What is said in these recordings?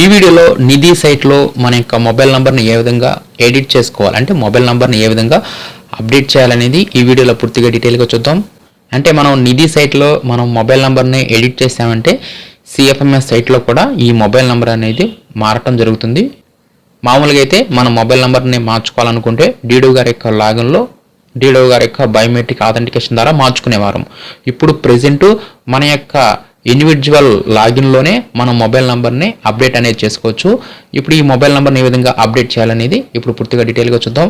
ఈ వీడియోలో నిధి సైట్లో మన యొక్క మొబైల్ నంబర్ని ఏ విధంగా ఎడిట్ చేసుకోవాలి అంటే మొబైల్ నంబర్ని ఏ విధంగా అప్డేట్ చేయాలనేది ఈ వీడియోలో పూర్తిగా డీటెయిల్గా చూద్దాం. అంటే మనం నిధి సైట్లో మనం మొబైల్ నంబర్ని ఎడిట్ చేసామంటే సిఎఫ్ఎంఎస్ సైట్లో కూడా ఈ మొబైల్ నంబర్ అనేది మారటం జరుగుతుంది. మామూలుగా అయితే మన మొబైల్ నెంబర్ని మార్చుకోవాలనుకుంటే డీడో గారి యొక్క లాగిన్లో డీడో గారి యొక్క బయోమెట్రిక్ ఆథెంటికేషన్ ద్వారా మార్చుకునేవారం. ఇప్పుడు ప్రెజెంట్ మన యొక్క ఇండివిజువల్ లాగిన్లోనే మనం మొబైల్ నెంబర్ని అప్డేట్ అనేది చేసుకోవచ్చు. ఇప్పుడు ఈ మొబైల్ నెంబర్ని ఏ విధంగా అప్డేట్ చేయాలనేది ఇప్పుడు పూర్తిగా డీటెయిల్గా చూద్దాం.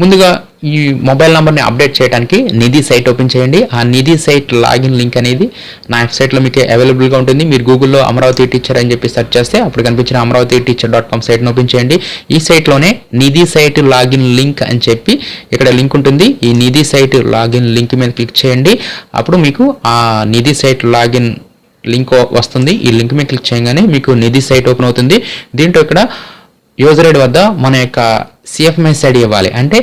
ముందుగా ఈ మొబైల్ నెంబర్ని అప్డేట్ చేయడానికి నిధి సైట్ ఓపెన్ చేయండి. ఆ నిధి సైట్ లాగిన్ లింక్ అనేది నా వెబ్సైట్లో మీకు అవైలబుల్గా ఉంటుంది. మీరు గూగుల్లో అమరావతి టీచర్ అని చెప్పి సెర్చ్ చేస్తే అప్పుడు కనిపించిన అమరావతి టీచర్ డాట్ కామ్ సైట్ని ఓపెన్ చేయండి. ఈ సైట్లోనే నిధి సైట్ లాగిన్ లింక్ అని చెప్పి ఇక్కడ లింక్ ఉంటుంది. ఈ నిధి సైట్ లాగిన్ లింక్ మీద క్లిక్ చేయండి. అప్పుడు మీకు ఆ నిధి సైట్ లాగిన్ లింక్ వస్తుంది. ఈ లింక్ మీద క్లిక్ చేయగానే మీకు నిధి సైట్ ఓపెన్ అవుతుంది. దీంట్లో ఇక్కడ యూజర్ ఐడి వద్ద మన యొక్క సిఎఫ్ఎంఎస్ ఐడి ఇవ్వాలి. అంటే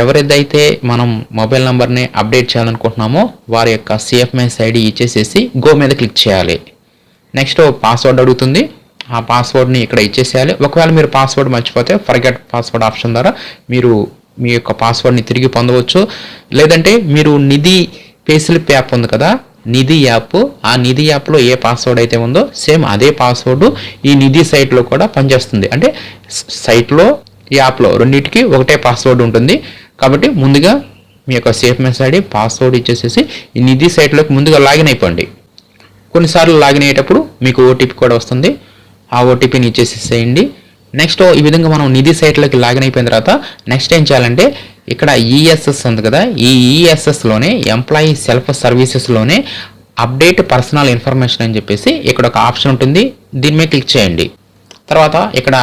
ఎవరిదైతే మనం మొబైల్ నెంబర్ని అప్డేట్ చేయాలనుకుంటున్నామో వారి యొక్క సిఎఫ్ఎంఎస్ ఐడి ఇచ్చేసేసి గో మీద క్లిక్ చేయాలి. నెక్స్ట్ పాస్వర్డ్ అడుగుతుంది. ఆ పాస్వర్డ్ని ఇక్కడ ఇచ్చేసేయాలి. ఒకవేళ మీరు పాస్వర్డ్ మర్చిపోతే ఫర్గెట్ పాస్వర్డ్ ఆప్షన్ ద్వారా మీరు మీ యొక్క పాస్వర్డ్ని తిరిగి పొందవచ్చు. లేదంటే మీరు నిధి పేసిల్ యాప్ ఉంది కదా నిధి యాప్ ఆ నిధి యాప్లో ఏ పాస్వర్డ్ అయితే ఉందో సేమ్ అదే పాస్వర్డ్ ఈ నిధి సైట్లో కూడా పనిచేస్తుంది. అంటే సైట్లో యాప్లో రెండింటికి ఒకటే పాస్వర్డ్ ఉంటుంది. కాబట్టి ముందుగా మీ యొక్క సేఫ్ మెస్ ఐడి పాస్వర్డ్ ఇచ్చేసేసి ఈ నిధి సైట్లోకి ముందుగా లాగిన్ అయిపోండి. కొన్నిసార్లు లాగిన్ అయ్యేటప్పుడు మీకు ఓటీపీ కూడా వస్తుంది. ఆ ఓటీపీని ఇచ్చేసేసేయండి నెక్స్ట్ ఈ విధంగా మనం నిధి సైట్లోకి లాగిన్ అయిపోయిన తర్వాత నెక్స్ట్ ఏం చేయాలంటే ఇక్కడ ఈఎస్ఎస్ ఉంది కదా ఈ ఈఎస్ఎస్లోనే ఎంప్లాయీ సెల్ఫ్ సర్వీసెస్లోనే అప్డేట్ పర్సనల్ ఇన్ఫర్మేషన్ అని చెప్పేసి ఇక్కడ ఒక ఆప్షన్ ఉంటుంది. దీని మీద క్లిక్ చేయండి. తర్వాత ఇక్కడ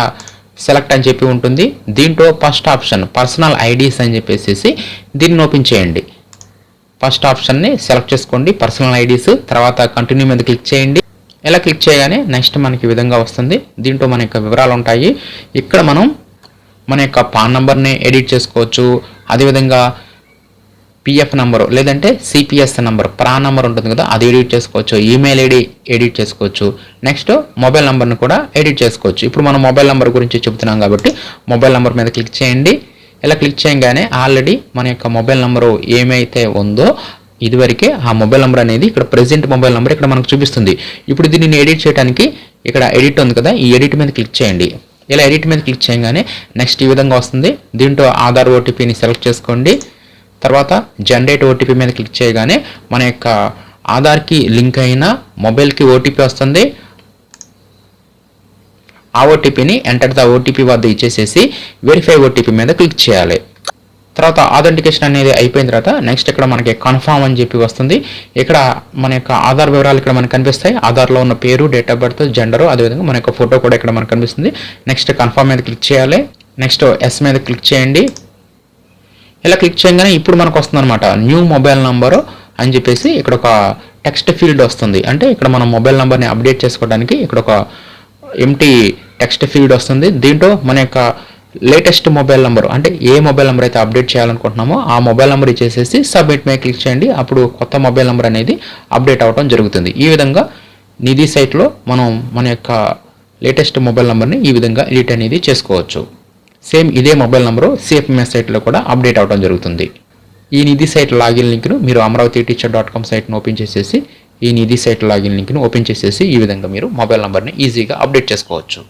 సెలెక్ట్ అని చెప్పి ఉంటుంది. దీంట్లో ఫస్ట్ ఆప్షన్ పర్సనల్ ఐడీస్ అని చెప్పేసి దీన్ని ఓపెన్ చేయండి. ఫస్ట్ ఆప్షన్ని సెలెక్ట్ చేసుకోండి పర్సనల్ ఐడీస్ తర్వాత కంటిన్యూ మీద క్లిక్ చేయండి. ఇలా క్లిక్ చేయగానే నెక్స్ట్ మనకి విధంగా వస్తుంది. దీంట్లో మన యొక్క వివరాలు ఉంటాయి ఇక్కడ మనం మన యొక్క పాన్ నెంబర్ని ఎడిట్ చేసుకోవచ్చు. అదేవిధంగా పిఎఫ్ నెంబరు లేదంటే సిపిఎస్ నెంబర్ ప్రాన్ నెంబర్ ఉంటుంది కదా అది ఎడిట్ చేసుకోవచ్చు. ఈమెయిల్ ఐడి ఎడిట్ చేసుకోవచ్చు. నెక్స్ట్ మొబైల్ నెంబర్ని కూడా ఎడిట్ చేసుకోవచ్చు. ఇప్పుడు మనం మొబైల్ నెంబర్ గురించి చెప్తున్నాం కాబట్టి మొబైల్ నెంబర్ మీద క్లిక్ చేయండి. ఇలా క్లిక్ చేయగానే ఆల్రెడీ మన యొక్క మొబైల్ నెంబరు ఏమైతే ఉందో ఇదివరకే ఆ మొబైల్ నెంబర్ అనేది ఇక్కడ ప్రెజెంట్ మొబైల్ నెంబర్ ఇక్కడ మనకు చూపిస్తుంది. ఇప్పుడు దీనిని ఎడిట్ చేయడానికి ఇక్కడ ఎడిట్ ఉంది కదా ఈ ఎడిట్ మీద క్లిక్ చేయండి. ఇలా ఎడిట్ మీద క్లిక్ చేయగానే నెక్స్ట్ ఈ విధంగా వస్తుంది. దీంట్లో ఆధార్ ఓటీపీని సెలెక్ట్ చేసుకోండి. తర్వాత జనరేట్ ఓటీపీ మీద క్లిక్ చేయగానే మన యొక్క ఆధార్కి లింక్ అయిన మొబైల్కి ఓటీపీ వస్తుంది. ఆ ఓటీపీని ఎంటర్ ద ఓటీపీ వద్ద ఇచ్చేసేసి వెరిఫై ఓటీపీ మీద క్లిక్ చేయాలి. తర్వాత ఆథెంటికేషన్ అనేది అయిపోయిన తర్వాత నెక్స్ట్ ఇక్కడ మనకి కన్ఫామ్ అని చెప్పి వస్తుంది. ఇక్కడ మన యొక్క ఆధార్ వివరాలు ఇక్కడ మనకు కనిపిస్తాయి. ఆధార్లో ఉన్న పేరు డేట్ ఆఫ్ బర్త్ జెండరు అదేవిధంగా మన యొక్క ఫోటో కూడా ఇక్కడ మనకు కనిపిస్తుంది. నెక్స్ట్ కన్ఫామ్ మీద క్లిక్ చేయాలి. నెక్స్ట్ ఎస్ మీద క్లిక్ చేయండి. ఇలా క్లిక్ చేయగానే ఇప్పుడు మనకు వస్తుంది అనమాట న్యూ మొబైల్ నంబరు అని చెప్పేసి ఇక్కడ ఒక టెక్స్ట్ ఫీల్డ్ వస్తుంది. అంటే ఇక్కడ మనం మొబైల్ నెంబర్ని అప్డేట్ చేసుకోవడానికి ఇక్కడ ఒక ఎంటీ టెక్స్ట్ ఫీల్డ్ వస్తుంది. దీంట్లో మన యొక్క లేటెస్ట్ మొబైల్ నెంబర్ అంటే ఏ మొబైల్ నెంబర్ అయితే అప్డేట్ చేయాలనుకుంటున్నామో ఆ మొబైల్ నెంబర్ ఇచ్చేసేసి సబ్మిట్ మీద క్లిక్ చేయండి. అప్పుడు కొత్త మొబైల్ నెంబర్ అనేది అప్డేట్ అవ్వడం జరుగుతుంది. ఈ విధంగా నిధి సైట్లో మనం మన యొక్క లేటెస్ట్ మొబైల్ నెంబర్ని ఈ విధంగా ఎడిట్ అనేది చేసుకోవచ్చు. సేమ్ ఇదే మొబైల్ నెంబరు సిఎఫ్ఎంఎస్ సైట్లో కూడా అప్డేట్ అవ్వడం జరుగుతుంది. ఈ నిధి సైట్ లాగిన్ లింక్ను మీరు అమరావతి టీచర్ డాట్ కామ్ సైట్ను ఓపెన్ చేసేసి ఈ నిధి సైట్ లాగిన్ లింక్ను ఓపెన్ చేసేసి ఈ విధంగా మీరు మొబైల్ నెంబర్ని ఈజీగా అప్డేట్ చేసుకోవచ్చు.